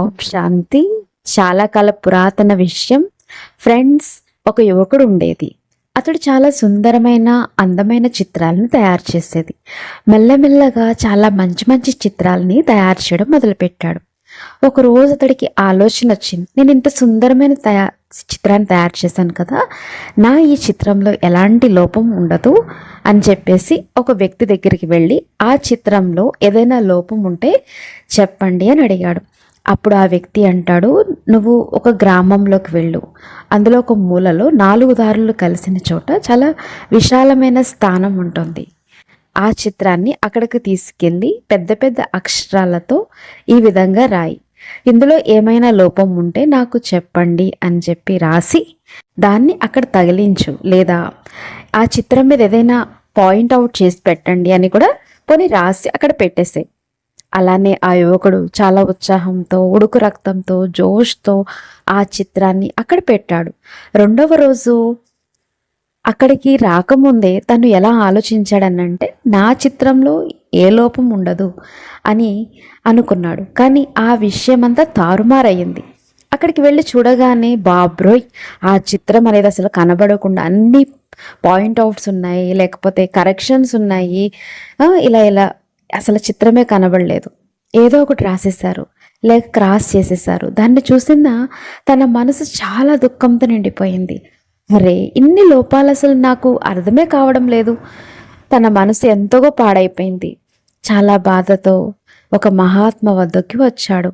ఓం శాంతి. చాలా కాల పురాతన విషయం. ఫ్రెండ్స్ ఒక యువకుడు ఉండేది. అతడు చాలా సుందరమైన అందమైన చిత్రాలను తయారు చేసేది. మెల్లమెల్లగా చాలా మంచి మంచి చిత్రాలని తయారు చేయడం మొదలుపెట్టాడు. ఒక రోజు అతడికి ఆలోచన వచ్చింది నేను ఇంత సుందరమైన తయా చిత్రాన్ని తయారు చేశాను కదా నా ఈ చిత్రంలో ఎలాంటి లోపం ఉండదు అని చెప్పేసి ఒక వ్యక్తి దగ్గరికి వెళ్ళి ఆ చిత్రంలో ఏదైనా లోపం ఉంటే చెప్పండి అని అడిగాడు. అప్పుడు ఆ వ్యక్తి అంటాడు నువ్వు ఒక గ్రామంలోకి వెళ్ళు. అందులో ఒక మూలలో నాలుగు దారులు కలిసిన చోట చాలా విశాలమైన స్థానం ఉంటుంది. ఆ చిత్రాన్ని అక్కడికి తీసుకెళ్ళి పెద్ద పెద్ద అక్షరాలతో ఈ విధంగా రాయి. ఇందులో ఏమైనా లోపం ఉంటే నాకు చెప్పండి అని చెప్పి రాసి దాన్ని అక్కడ తగిలించు. లేదా ఆ చిత్రం మీద ఏదైనా పాయింట్ అవుట్ చేసి పెట్టండి అని కూడా కొన్ని రాసి అక్కడ పెట్టేసాయి. అలానే ఆ యువకుడు చాలా ఉత్సాహంతో ఉడుకు రక్తంతో జోష్తో ఆ చిత్రాన్ని అక్కడ పెట్టాడు. రెండవ రోజు అక్కడికి రాకముందే తను ఎలా ఆలోచించాడనంటే నా చిత్రంలో ఏ లోపం ఉండదు అని అనుకున్నాడు. కానీ ఆ విషయం అంతా తారుమారయ్యింది. అక్కడికి వెళ్ళి చూడగానే బాబ్రోయ్ ఆ చిత్రం అనేది అసలు కనబడకుండా అన్ని పాయింట్ అవుట్స్ ఉన్నాయి లేకపోతే కరెక్షన్స్ ఉన్నాయి. ఇలా ఇలా అసలు చిత్రమే కనబడలేదు. ఏదో ఒకటి రాసేశారు లేక క్రాస్ చేసేసారు దాన్ని చూసిన తన మనసు చాలా దుఃఖంతో నిండిపోయింది. అరే ఇన్ని లోపాలు అసలు నాకు అర్థమే కావడం లేదు. తన మనసు ఎంతగో పాడైపోయింది. చాలా బాధతో ఒక మహాత్మ వద్దకి వచ్చాడు.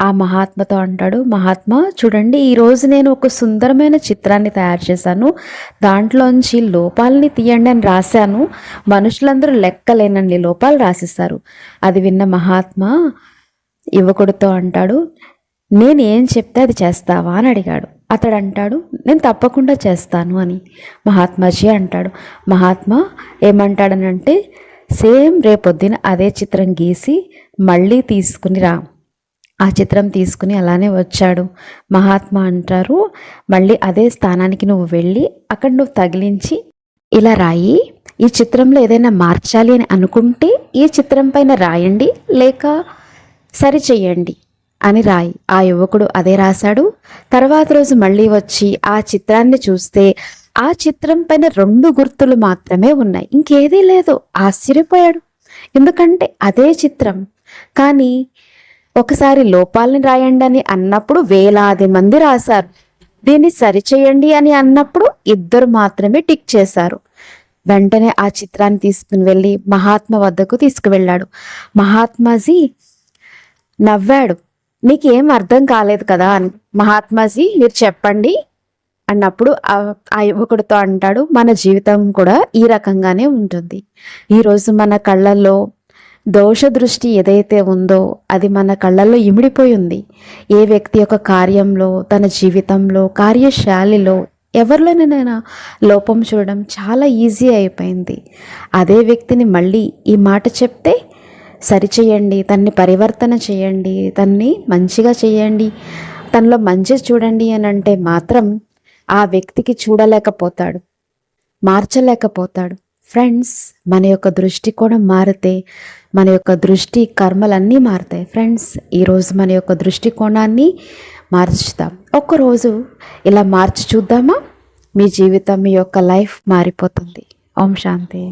ఆ మహాత్మతో అంటాడు మహాత్మా చూడండి ఈరోజు నేను ఒక సుందరమైన చిత్రాన్ని తయారు చేశాను. దాంట్లోంచి లోపాలని తీయండి అని రాశాను. మనుషులందరూ లెక్కలేనన్ని లోపాలు రాసేస్తారు అది విన్న మహాత్మా యువకుడితో అంటాడు నేను ఏం చెప్తే అది చేస్తావా? అని అడిగాడు. అతడు అంటాడు నేను తప్పకుండా చేస్తాను అని మహాత్మాజీ అంటాడు. మహాత్మా ఏమంటాడనంటే సేమ్ రేపొద్దున అదే చిత్రం గీసి మళ్ళీ తీసుకుని రా. ఆ చిత్రం తీసుకుని అలానే వచ్చాడు. మహాత్మా అంటారు మళ్ళీ అదే స్థానానికి నువ్వు వెళ్ళి అక్కడ నువ్వు తగిలించి ఇలా రాయి. ఈ చిత్రంలో ఏదైనా మార్చాలి అని అనుకుంటే ఈ చిత్రం పైన రాయండి లేక సరి అని రాయి. ఆ యువకుడు అదే రాశాడు. తర్వాత రోజు మళ్ళీ వచ్చి ఆ చిత్రాన్ని చూస్తే ఆ చిత్రం పైన రెండు గుర్తులు మాత్రమే ఉన్నాయి. ఇంకేదీ లేదు. ఆశ్చర్యపోయాడు. ఎందుకంటే అదే చిత్రం. కానీ ఒకసారి లోపాలని రాయండి అని అన్నప్పుడు వేలాది మంది రాశారు. దీన్ని సరిచేయండి అని అన్నప్పుడు ఇద్దరు మాత్రమే టిక్ చేశారు. వెంటనే ఆ చిత్రాన్ని తీసుకుని వెళ్ళి మహాత్మా వద్దకు తీసుకువెళ్ళాడు. మహాత్మాజీ నవ్వాడు. నీకేం అర్థం కాలేదు కదా అని. మహాత్మాజీ మీరు చెప్పండి అన్నప్పుడు ఆ- యువకుడితో అంటాడు మన జీవితం కూడా ఈ రకంగానే ఉంటుంది. ఈరోజు మన కళ్ళల్లో దోష దృష్టి ఏదైతే ఉందో అది మన కళ్ళల్లో ఇమిడిపోయి ఉంది. ఏ వ్యక్తి యొక్క కార్యంలో తన జీవితంలో కార్యశాలిలో ఎవరిలోనైనా లోపం చూడడం చాలా ఈజీ అయిపోయింది. అదే వ్యక్తిని మళ్ళీ ఈ మాట చెప్తే సరిచేయండి తన్ని పరివర్తన చేయండి తన్ని మంచిగా చేయండి తనలో మంచి చూడండి అని అంటే మాత్రం ఆ వ్యక్తికి చూడలేకపోతాడు మార్చలేకపోతాడు. ఫ్రెండ్స్ మన యొక్క దృష్టికోణం మారితే మన యొక్క దృష్టి కర్మలన్నీ మారుతాయి. ఫ్రెండ్స్ ఈరోజు మన యొక్క దృష్టికోణాన్ని మార్చుదాం. ఒక్కరోజు ఇలా మార్చి చూద్దామా? మీ జీవితం మీ యొక్క లైఫ్ మారిపోతుంది. ఓం శాంతి.